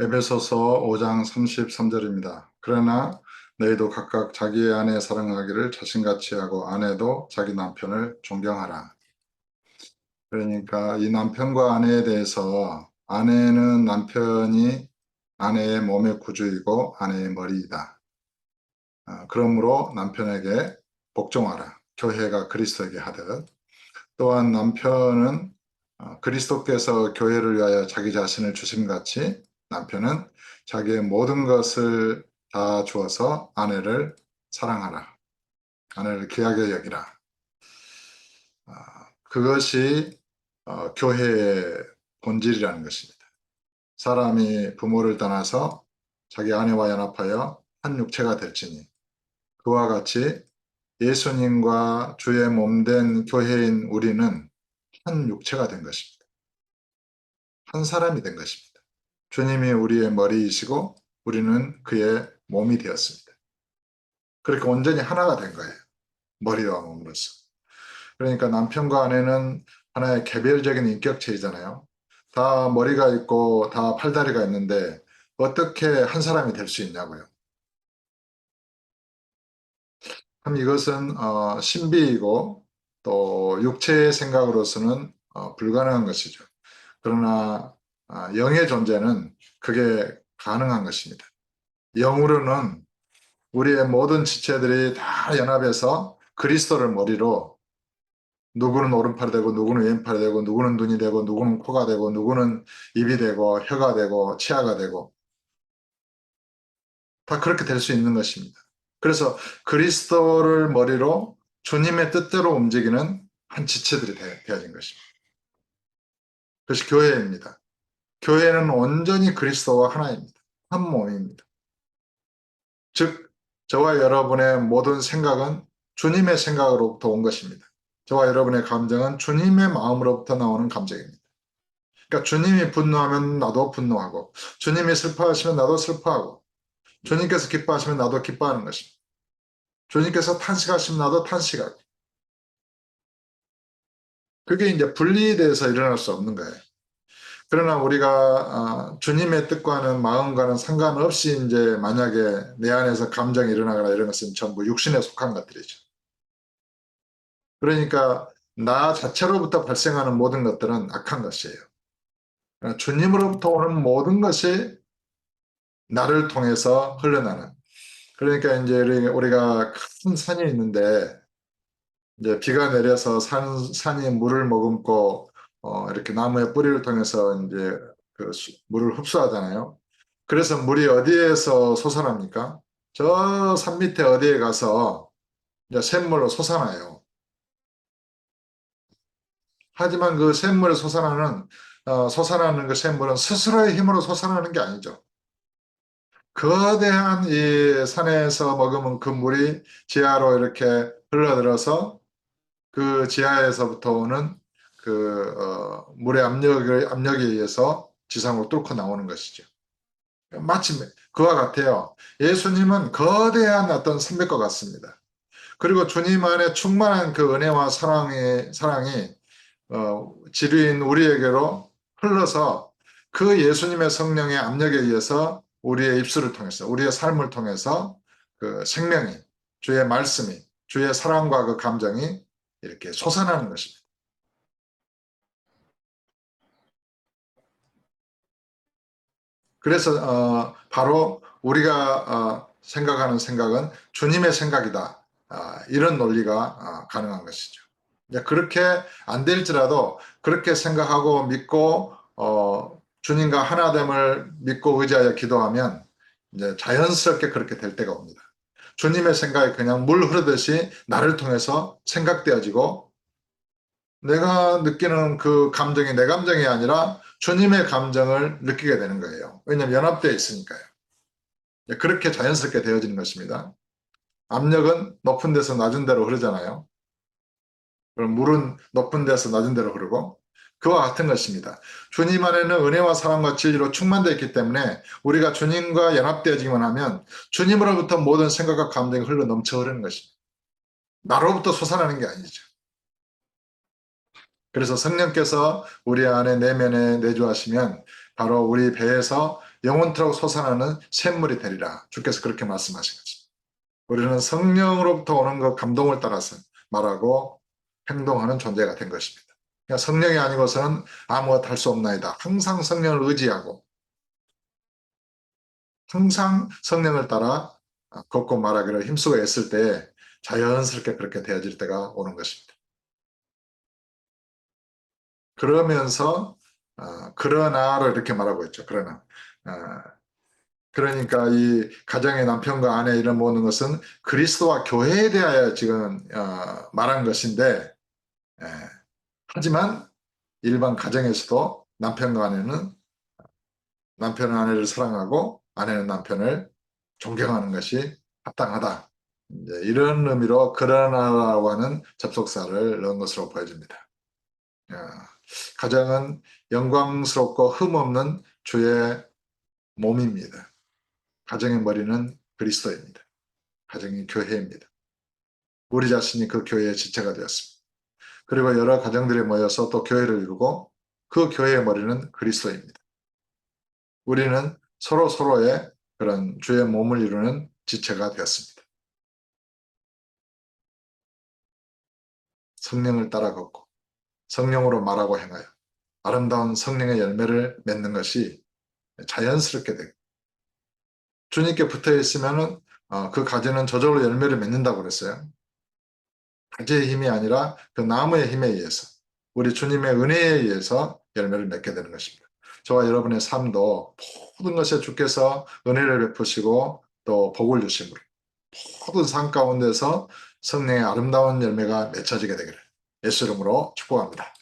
에베소서 5장 33절입니다. 그러나 너희도 각각 자기의 아내 사랑하기를 자신같이 하고 아내도 자기 남편을 존경하라. 그러니까 이 남편과 아내에 대해서 아내는 남편이 아내의 몸의 구주이고 아내의 머리이다. 아, 그러므로 남편에게 복종하라. 교회가 그리스도에게 하듯. 또한 남편은 어, 그리스도께서 교회를 위하여 자기 자신을 주심같이 남편은 자기의 모든 것을 다 주어서 아내를 사랑하라. 아내를 귀하게 여기라. 아, 그것이 어, 교회의 본질이라는 것입니다. 사람이 부모를 떠나서 자기 아내와 연합하여 한 육체가 될지니 그와 같이 예수님과 주의 몸된 교회인 우리는 한 육체가 된 것입니다. 한 사람이 된 것입니다. 주님이 우리의 머리이시고 우리는 그의 몸이 되었습니다. 그렇게 온전히 하나가 된 거예요. 머리와 몸으로서. 그러니까 남편과 아내는 하나의 개별적인 인격체이잖아요. 다 머리가 있고 다 팔다리가 있는데 어떻게 한 사람이 될 수 있냐고요. 참 이것은 어, 신비이고 또 육체의 생각으로서는 어, 불가능한 것이죠. 그러나 어, 영의 존재는 그게 가능한 것입니다. 영으로는 우리의 모든 지체들이 다 연합해서 그리스도를 머리로 누구는 오른팔이 되고 누구는 왼팔이 되고 누구는 눈이 되고 누구는 코가 되고 누구는 입이 되고 혀가 되고 치아가 되고 다 그렇게 될 수 있는 것입니다. 그래서 그리스도를 머리로 주님의 뜻대로 움직이는 한 지체들이 되, 되어진 것입니다. 그것이 교회입니다. 교회는 온전히 그리스도와 하나입니다. 한 몸입니다. 즉, 저와 여러분의 모든 생각은 주님의 생각으로부터 온 것입니다. 저와 여러분의 감정은 주님의 마음으로부터 나오는 감정입니다. 그러니까 주님이 분노하면 나도 분노하고, 주님이 슬퍼하시면 나도 슬퍼하고, 주님께서 기뻐하시면 나도 기뻐하는 것입니다. 주님께서 탄식하시면 나도 탄식하고. 그게 이제 분리돼서 일어날 수 없는 거예요. 그러나 우리가 아, 주님의 뜻과는 마음과는 상관없이 이제 만약에 내 안에서 감정이 일어나거나 이런 것은 전부 육신에 속한 것들이죠. 그러니까 나 자체로부터 발생하는 모든 것들은 악한 것이에요. 주님으로부터 오는 모든 것이 나를 통해서 흘러나는. 그러니까 이제 우리가 큰 산이 있는데 이제 비가 내려서 산, 산이 물을 머금고 어, 이렇게 나무의 뿌리를 통해서 이제 그 물을 흡수하잖아요. 그래서 물이 어디에서 솟아납니까? 저 산 밑에 어디에 가서 이제 샘물로 솟아나요. 하지만 그 샘물에 솟아나는 어, 솟아나는 그 샘물은 스스로의 힘으로 솟아나는 게 아니죠. 거대한 이 산에서 머금은 그 물이 지하로 이렇게 흘러들어서 그 지하에서부터 오는 그 어, 물의 압력을 압력에 의해서 지상으로 뚫고 나오는 것이죠. 마치 그와 같아요. 예수님은 거대한 어떤 선배과 같습니다. 그리고 주님 안에 충만한 그 은혜와 사랑의 사랑이 어, 지류인 우리에게로 흘러서 그 예수님의 성령의 압력에 의해서 우리의 입술을 통해서 우리의 삶을 통해서 그 생명이 주의 말씀이 주의 사랑과 그 감정이 이렇게 솟아나는 것입니다. 그래서 어, 바로 우리가 어, 생각하는 생각은 주님의 생각이다. 어, 이런 논리가 어, 가능한 것이죠. 그렇게 안 될지라도 그렇게 생각하고 믿고 어, 주님과 하나됨을 믿고 의지하여 기도하면 이제 자연스럽게 그렇게 될 때가 옵니다. 주님의 생각이 그냥 물 흐르듯이 나를 통해서 생각되어지고 내가 느끼는 그 감정이 내 감정이 아니라 주님의 감정을 느끼게 되는 거예요. 왜냐하면 연합되어 있으니까요. 그렇게 자연스럽게 되어지는 것입니다. 압력은 높은 데서 낮은 데로 흐르잖아요. 그럼 물은 높은 데서 낮은 데로 흐르고 그와 같은 것입니다. 주님 안에는 은혜와 사랑과 진리로 충만되어 있기 때문에 우리가 주님과 연합되어지기만 하면 주님으로부터 모든 생각과 감정이 흘러 넘쳐 흐르는 것입니다. 나로부터 솟아나는 게 아니죠. 그래서 성령께서 우리 안에 내면에 내주하시면 바로 우리 배에서 영원토록 솟아나는 샘물이 되리라. 주께서 그렇게 말씀하신 거죠. 우리는 성령으로부터 오는 그 감동을 따라서 말하고 행동하는 존재가 된 것입니다. 그러니까 성령이 아니고서는 아무것도 할 수 없나이다. 항상 성령을 의지하고 항상 성령을 따라 걷고 말하기를 힘쓰고 애쓸 때 자연스럽게 그렇게 되어질 때가 오는 것입니다. 그러면서 어, 그러나로 이렇게 말하고 있죠. 그러나 어, 그러니까 이 가정의 남편과 아내 이런 모든 것은 그리스도와 교회에 대하여 지금 어, 말한 것인데 예, 하지만 일반 가정에서도 남편과 아내는 남편은 아내를 사랑하고 아내는 남편을 존경하는 것이 합당하다. 이런 의미로 그러나라고 하는 접속사를 넣은 것으로 보여집니다. 야, 가정은 영광스럽고 흠없는 주의 몸입니다. 가정의 머리는 그리스도입니다. 가정이 교회입니다. 우리 자신이 그 교회의 지체가 되었습니다. 그리고 여러 가정들이 모여서 또 교회를 이루고 그 교회의 머리는 그리스도입니다. 우리는 서로 서로의 그런 주의 몸을 이루는 지체가 되었습니다. 성령을 따라 걷고 성령으로 말하고 행하여 아름다운 성령의 열매를 맺는 것이 자연스럽게 되고 주님께 붙어 있으면은 어, 그 가지는 저절로 열매를 맺는다고 그랬어요. 가지의 힘이 아니라 그 나무의 힘에 의해서 우리 주님의 은혜에 의해서 열매를 맺게 되는 것입니다. 저와 여러분의 삶도 모든 것에 주께서 은혜를 베푸시고 또 복을 주심으로 모든 삶 가운데서 성령의 아름다운 열매가 맺혀지게 되기를 예수 이름으로 축복합니다.